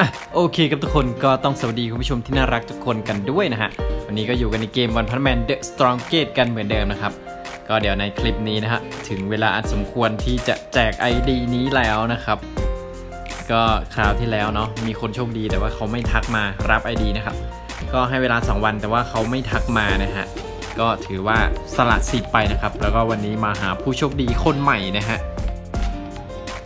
อะโอเคครับทุกคนก็ต้องสวัสดีคุณผู้ชมที่น่ารักทุกคนกันด้วยนะฮะ วันนี้ก็อยู่กันในเกมวันพันแมนเดอะสตรองเกตกันเหมือนเดิมนะครับ ก็เดี๋ยวในคลิปนี้นะฮะ ถึงเวลาอันสมควรที่จะแจก ID นี้แล้วนะครับ ก็คราวที่แล้วเนาะมีคนโชคดีแต่ว่าเขาไม่ทักมารับ ID นะครับก็ให้เวลา 2 วันแต่ว่าเขาไม่ทักมานะฮะก็ถือว่าสละสิทธิ์ไปนะครับ แล้วก็วันนี้มาหาผู้โชคดีคนใหม่นะฮะ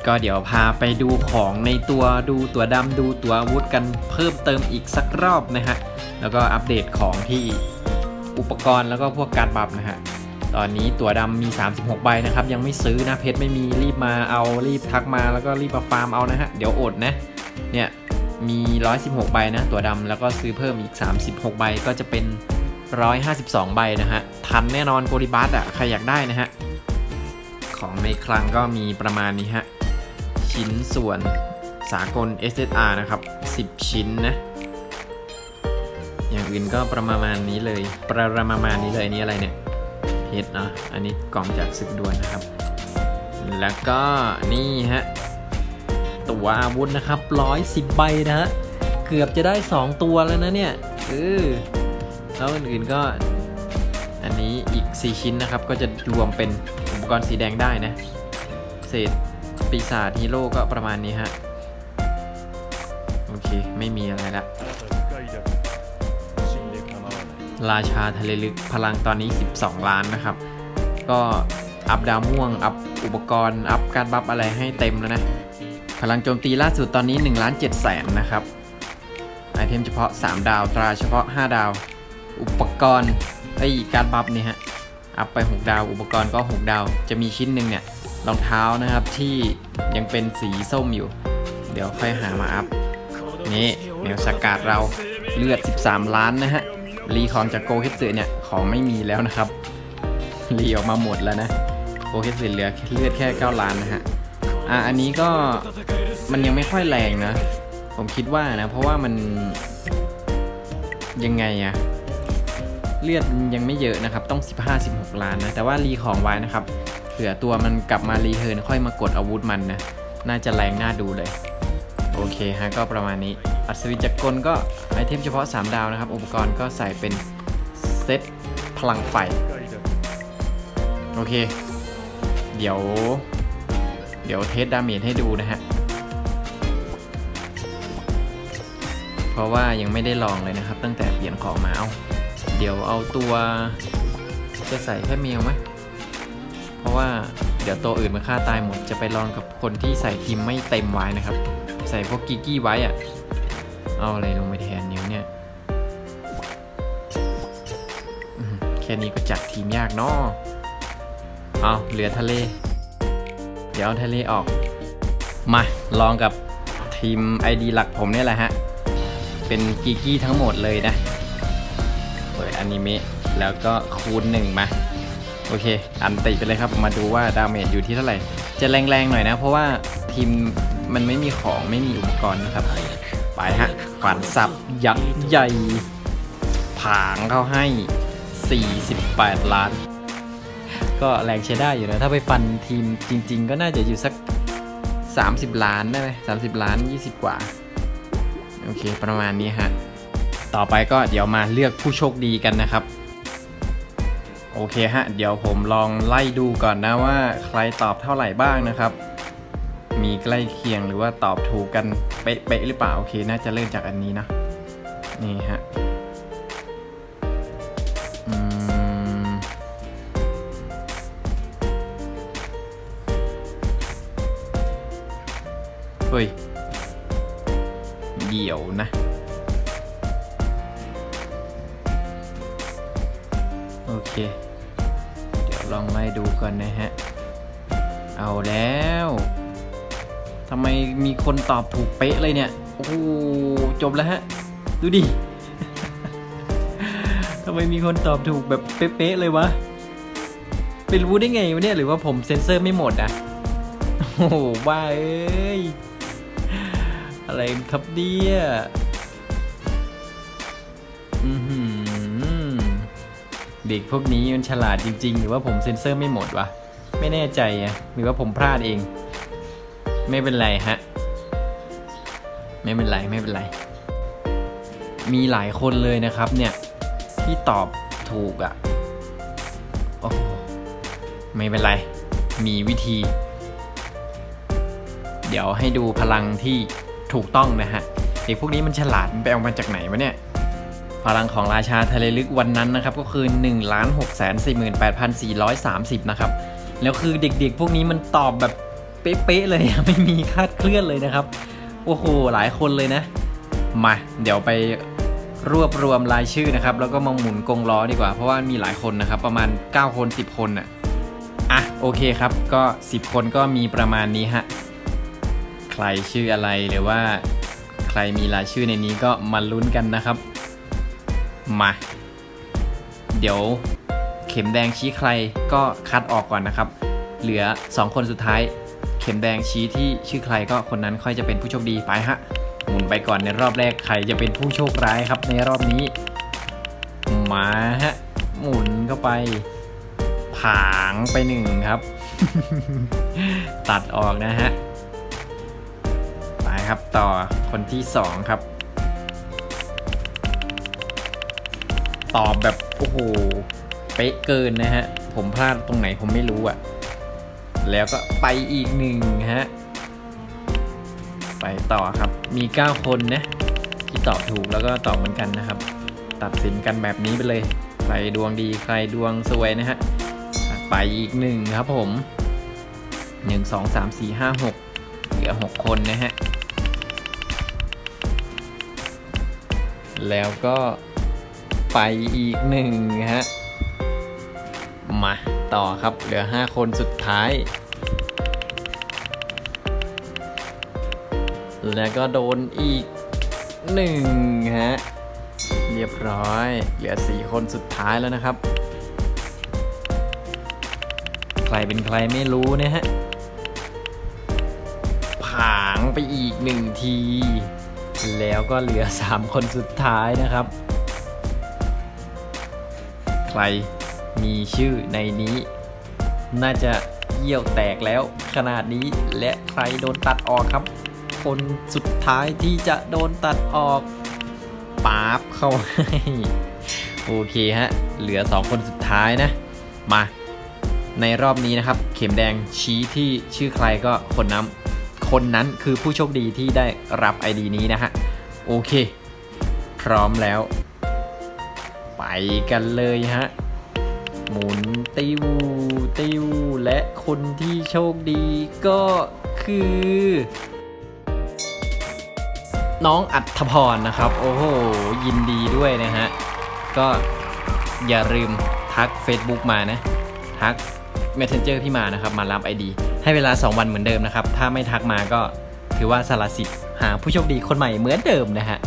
ก็เดี๋ยวพาไปดูของในตัวดูตัวดำดูตัวอาวุธกันเพิ่มเติมอีกสักรอบนะฮะ แล้วก็อัปเดตของที่อุปกรณ์แล้วก็พวกการบัฟนะฮะ ตอนนี้ตัวดำมี 36 ใบนะครับ ยังไม่ซื้อนะเพชรไม่มีรีบมาเอารีบทักมาแล้วก็รีบมาฟาร์มเอานะฮะ เดี๋ยวอดนะ เนี่ยมี 116 ใบนะตัวดำแล้วก็ซื้อเพิ่มอีก 36 ใบก็จะเป็น 152 ใบนะฮะ ทันแน่นอนโกลิบัสอะใครอยากได้นะฮะ ของในคลังก็มีประมาณนี้ฮะ ชิ้นส่วนสากล SSR นะครับ 10 ชิ้นนะ อย่างอื่นก็ประมาณนี้เลย ประมาณนี้เลยนนี้อะไรเนี่ยเพชรเนาะอันนี้กล่องจากศึกดวลนะครับ แล้วก็นี่ฮะ ตัวอาวุธนะครับ 110 ใบนะฮะ เกือบจะได้ 2 ตัวแล้วนะเนี่ยเออแล้วอื่นๆก็อันนี้อีก 4 ชิ้นนะครับ ก็จะรวมเป็นอุปกรณ์สีแดงได้นะ เศษ ปีศาจฮีโร่ก็ประมาณนี้ฮะ โอเค ไม่มีอะไรละราชาทะเลลึกพลังตอนนี้ 12 ล้านนะครับ ก็อัพดาวม่วง อัพอุปกรณ์ อัพการบัฟอะไรให้เต็มแล้วนะ พลังโจมตีล่าสุดตอนนี้1ล้าน7แสนนะครับ ไอเทมเฉพาะ 3 ดาว ตราเฉพาะ 5 ดาว อุปกรณ์ไอการบัฟเนี่ยฮะ อัพไป 6 ดาว อุปกรณ์ก็ 6 ดาว จะมีชิ้นหนึ่งเนี่ย รองเท้านะครับที่ยังเป็นสีส้มอยู่ เดี๋ยวค่อยหามาอัพ นี่แนวสกัดเราเลือด 13 ล้านนะฮะ รีของจากโกเฮสึเนี่ย ของไม่มีแล้วนะครับ รีออกมาหมดแล้วนะ โกเฮสึเหลือเลือดแค่ 9 ล้านนะฮะ อะอันนี้ก็มันยังไม่ค่อยแรงนะ ผมคิดว่านะ เพราะว่ามันยังไงอะเลือดยังไม่เยอะนะครับ ต้อง 15-16 ล้านนะ แต่ว่ารีของไว้นะครับ เผื่อตัวมันกลับมารีเทิร์นค่อยมากดอาวุธมันนะ น่าจะแรงน่าดูเลย โอเคฮะก็ประมาณนี้ อัศวินจักรกลก็ไอเทมเฉพาะ 3 ดาวนะครับ อุปกรณ์ก็ใส่เป็นเซตพลังไฟ โอเค เดี๋ยว เดี๋ยวเทสดาเมจให้ดูนะฮะ เพราะว่ายังไม่ได้ลองเลยนะครับ ตั้งแต่เปลี่ยนของมาเอาเดี๋ยวเอาตัวจะใส่แค่เมียวไหม เพราะว่าเดี๋ยวตัวอื่นมันฆ่าตายหมด จะไปลองกับคนที่ใส่ทีมไม่เต็มไว้นะครับ ใส่พวกกิกกี้ไว้อะเอาอะไรลงไปแทนนิ้วเนี่ยแค่นี้ก็จัดทีมยากเนาะเอาเหลือทะเล เดี๋ยวเอาทะเลออก มาลองกับทีม ID หลักผมเนี่ยแหละฮะ เป็นกิกกี้ทั้งหมดเลยนะ เปิดอนิเมะแล้วก็คูณหนึ่งมา โอเค อันติไปเลยครับ มาดูว่าดาเมจอยู่ที่เท่าไหร่ จะแรงๆหน่อยนะ เพราะว่าทีมมันไม่มีของไม่มีอุปกรณ์นะครับ ไปฮะฝันสับยักษ์ใหญ่ผางเข้าให้ 48 ล้าน ก็แรงใช้ได้อยู่นะ ถ้าไปฟันทีมจริง ๆ ก็น่าจะอยู่สัก 30 ล้านได้ไหม30ล้าน 20 กว่า โอเค ประมาณนี้ฮะ ต่อไปก็เดี๋ยวมาเลือกผู้โชคดีกันนะครับ โอเคฮะ เดี๋ยวผมลองไล่ดูก่อนนะว่าใครตอบเท่าไหร่บ้างนะครับ มีใกล้เคียงหรือว่าตอบถูกกันเป๊ะๆหรือเปล่า โอเค น่าจะเริ่มจากอันนี้นะ นี่ฮะเฮ้ย เดี๋ยวนะ เค เดี๋ยวลองไล่ดูก่อนนะฮะ เอาแล้วทำไมมีคนตอบถูกเป๊ะเลยเนี่ย โอ้โหจบแล้วฮะ ดูดิทำไมมีคนตอบถูกแบบเป๊ะๆเลยวะเป็นรู้ได้ไงวะเนี่ยหรือว่าผมเซ็นเซอร์ไม่หมดอะโอ้โหบ้าเอ้ย อะไรครับเนี่ย ด็กพวกนี้มันฉลาดจริง ๆ หรือว่าผมเซ็นเซอร์ไม่หมดวะไม่แน่ใจอะหรือว่าผมพลาดเอง ไม่เป็นไรฮะ ไม่เป็นไรไม่เป็นไร มีหลายคนเลยนะครับเนี่ยที่ตอบถูกอะ่ะโอ้ไม่เป็นไร มีวิธี เดี๋ยวให้ดูพลังที่ถูกต้องนะฮะเด็กพวกนี้มันฉลาดมันไปเอามาจากไหนวะเนี่ย พลังของราชาทะเลลึกวันนั้นนะครับก็คือ 1 6 4 8 4 3 0 นะครับ แล้วคือเด็กๆ พวกนี้มันตอบแบบเป๊ะๆเลยไม่มีคาดเคลื่อนเลยนะครับ โอ้โห หลายคนเลยนะ มา เดี๋ยวไปรวบรวมรายชื่อนะครับ แล้วก็มาหมุนกงล้อดีกว่า เพราะว่ามีหลายคนนะครับ ประมาณ 9 คน 10 คนน่ะอะโอเคครับ ก็ 10 คนก็มีประมาณนี้ฮะใครชื่ออะไรหรือว่าใครมีรายชื่อในนี้ก็มาลุ้นกันนะครับ มา เดี๋ยวเข็มแดงชี้ใครก็คัดออกก่อนนะครับ เหลือ 2 คนสุดท้าย เข็มแดงชี้ที่ชื่อใครก็คนนั้นค่อยจะเป็นผู้โชคดีไปฮะ หมุนไปก่อนในรอบแรกใครจะเป็นผู้โชคร้ายครับในรอบนี้ มาฮะ หมุนเข้าไป ผางไปหนึ่งครับ ตัดออกนะฮะ ไปครับต่อคนที่สองครับ ตอบแบบโอ้โหเป๊ะเกินนะฮะ ผมพลาดตรงไหนผมไม่รู้อะแล้วก็ไปอีกหนึ่งฮะ ไปต่อครับ มี 9 คนนะ ที่ตอบถูกแล้วก็ตอบเหมือนกันนะครับ ตัดสินกันแบบนี้ไปเลย ใครดวงดีใครดวงสวยนะฮะ ไปอีกหนึ่งครับผม 1 2 3 4 5 6 เหลือ 6 คนนะฮะ แล้วก็ ไปอีกหนึ่งฮะ มาต่อครับ เหลือ 5 คนสุดท้าย แล้วก็โดนอีกหนึ่งฮะ เรียบร้อย เหลือ 4 คนสุดท้ายแล้วนะครับ ใครเป็นใครไม่รู้นะฮะ ผางไปอีกหนึ่งที แล้วก็เหลือ 3 คนสุดท้ายนะครับ ใครมีชื่อในนี้ น่าจะเยี่ยวแตกแล้วขนาดนี้และใครโดนตัดออกครับ คนสุดท้ายที่จะโดนตัดออกปาบเข้าให้โอเคฮะ เหลือ 2 คนสุดท้ายนะ มา ในรอบนี้นะครับ เข็มแดงชี้ที่ชื่อใครก็คนนั้นคนนั้นคือผู้โชคดีที่ได้รับ ID นี้นะฮะ โอเค พร้อมแล้ว กันเลยฮะ หมุนติวติวและคนที่โชคดีก็คือ น้องอัธพรนะครับ โอ้โห ยินดีด้วยนะฮะ ก็อย่าลืมทัก Facebook มานะ ทัก Messenger พี่มานะครับ มารับ ID ให้เวลา 2 วันเหมือนเดิมนะครับ ถ้าไม่ทักมาก็ถือว่าสละสิทธิ์หาผู้โชคดีคนใหม่เหมือนเดิมนะฮะ